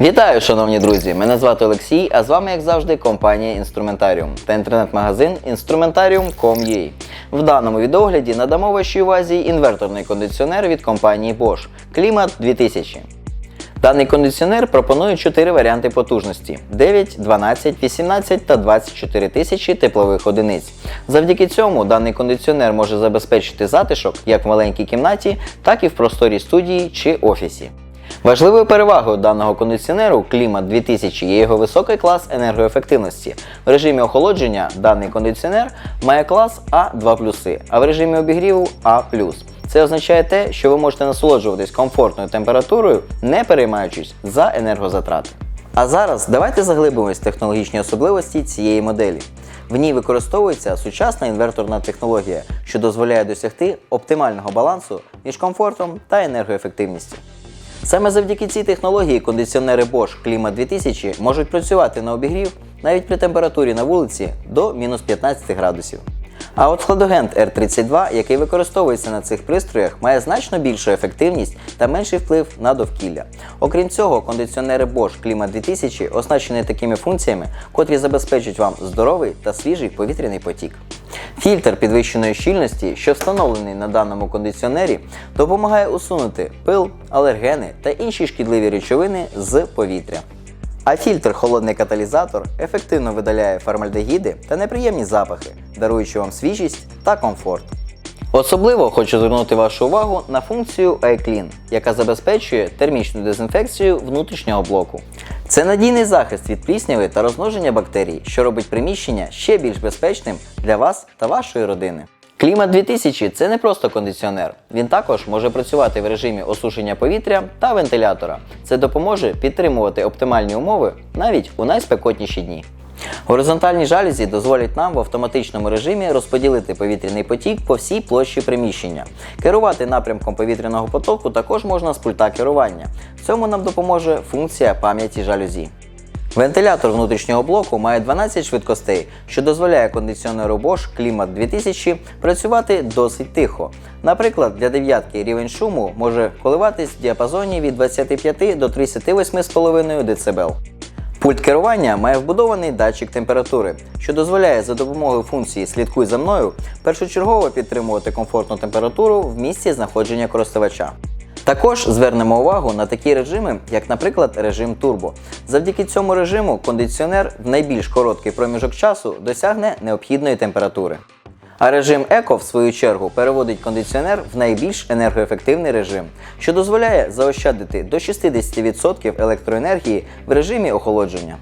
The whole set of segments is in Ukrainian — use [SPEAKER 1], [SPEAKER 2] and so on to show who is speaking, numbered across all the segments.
[SPEAKER 1] Вітаю, шановні друзі! Мене звати Олексій, а з вами, як завжди, компанія Інструментаріум та інтернет-магазин Instrumentarium.com.ua. В даному відогляді надамо вашій увазі інверторний кондиціонер від компанії Bosch Клімат 2000. Даний кондиціонер пропонує 4 варіанти потужності: 9, 12, 18 та 24 тисячі теплових одиниць. Завдяки цьому даний кондиціонер може забезпечити затишок як в маленькій кімнаті, так і в просторій студії чи офісі. Важливою перевагою даного кондиціонеру Клімат 2000 є його високий клас енергоефективності. В режимі охолодження даний кондиціонер має клас А2+, а в режимі обігріву А+. Це означає те, що ви можете насолоджуватись комфортною температурою, не переймаючись за енергозатрати. А зараз давайте заглибимось в технологічні особливості цієї моделі. В ній використовується сучасна інверторна технологія, що дозволяє досягти оптимального балансу між комфортом та енергоефективністю. Саме завдяки цій технології кондиціонери Bosch Клімат 2000 можуть працювати на обігрів навіть при температурі на вулиці до мінус 15 градусів. А от хладагент R32, який використовується на цих пристроях, має значно більшу ефективність та менший вплив на довкілля. Окрім цього, кондиціонери Bosch Клімат 2000 оснащені такими функціями, котрі забезпечать вам здоровий та свіжий повітряний потік. Фільтр підвищеної щільності, що встановлений на даному кондиціонері, допомагає усунути пил, алергени та інші шкідливі речовини з повітря. А фільтр холодний каталізатор ефективно видаляє формальдегіди та неприємні запахи, даруючи вам свіжість та комфорт. Особливо хочу звернути вашу увагу на функцію iClean, яка забезпечує термічну дезінфекцію внутрішнього блоку. Це надійний захист від плісняви та розмноження бактерій, що робить приміщення ще більш безпечним для вас та вашої родини. Клімат 2000 це не просто кондиціонер. Він також може працювати в режимі осушення повітря та вентилятора. Це допоможе підтримувати оптимальні умови навіть у найспекотніші дні. Горизонтальні жалюзі дозволять нам в автоматичному режимі розподілити повітряний потік по всій площі приміщення. Керувати напрямком повітряного потоку також можна з пульта керування. В цьому нам допоможе функція пам'яті жалюзі. Вентилятор внутрішнього блоку має 12 швидкостей, що дозволяє кондиціонеру Bosch Клімат 2000 працювати досить тихо. Наприклад, для дев'ятки рівень шуму може коливатись в діапазоні від 25 до 38,5 дБ. Пульт керування має вбудований датчик температури, що дозволяє за допомогою функції Слідкуй за мною першочергово підтримувати комфортну температуру в місці знаходження користувача. Також звернемо увагу на такі режими, як, наприклад, режим турбо. Завдяки цьому режиму кондиціонер в найбільш короткий проміжок часу досягне необхідної температури. А режим еко, в свою чергу, переводить кондиціонер в найбільш енергоефективний режим, що дозволяє заощадити до 60% електроенергії в режимі охолодження.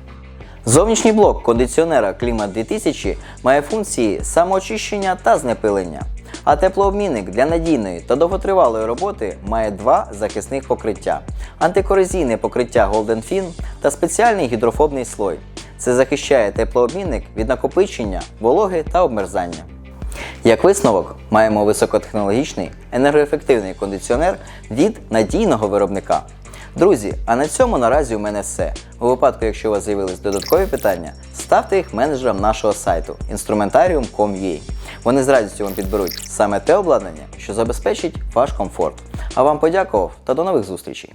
[SPEAKER 1] Зовнішній блок кондиціонера Клімат 2000 має функції самоочищення та знепилення. А теплообмінник для надійної та довготривалої роботи має два захисних покриття: антикорозійне покриття Golden Fin та спеціальний гідрофобний слой. Це захищає теплообмінник від накопичення, вологи та обмерзання. Як висновок, маємо високотехнологічний енергоефективний кондиціонер від надійного виробника. Друзі, а на цьому наразі у мене все. У випадку, якщо у вас з'явились додаткові питання, ставте їх менеджерам нашого сайту instrumentarium.com.ua. Вони з радістю вам підберуть саме те обладнання, що забезпечить ваш комфорт. А вам подякував та до нових зустрічей!